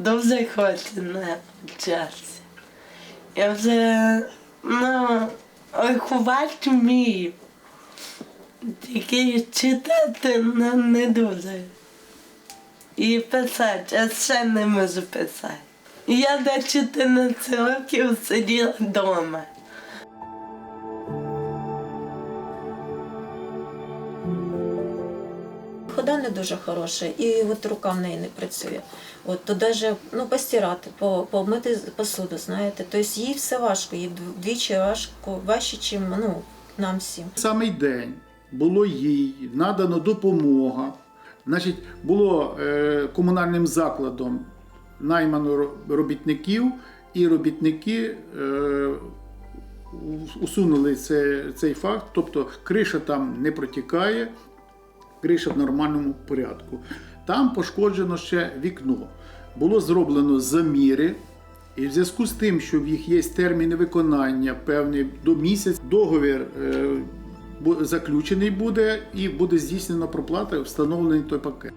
дуже хочу навчатися. Я вже ну, рахувати вмію. Тільки читати ну, не дуже. І писати, а ще не можу писати. Я до 14 років сиділа вдома. Хода не дуже хороша, і от рука в неї не працює. От то даже ну постирати, по, помити посуду, знаєте. Тобто їй все важко, їй вдвічі важко, важче, ніж ну, нам всім. Самий день було їй надано допомога. Значить, було е, комунальним закладом наймано робітників, і робітники е, усунули це, цей факт, тобто криша там не протікає, криша в нормальному порядку. Там пошкоджено ще вікно. Було зроблено заміри. І в зв'язку з тим, що в їх є терміни виконання певний до місяць, договір е, заключений буде і буде здійснена проплата, встановлений той пакет.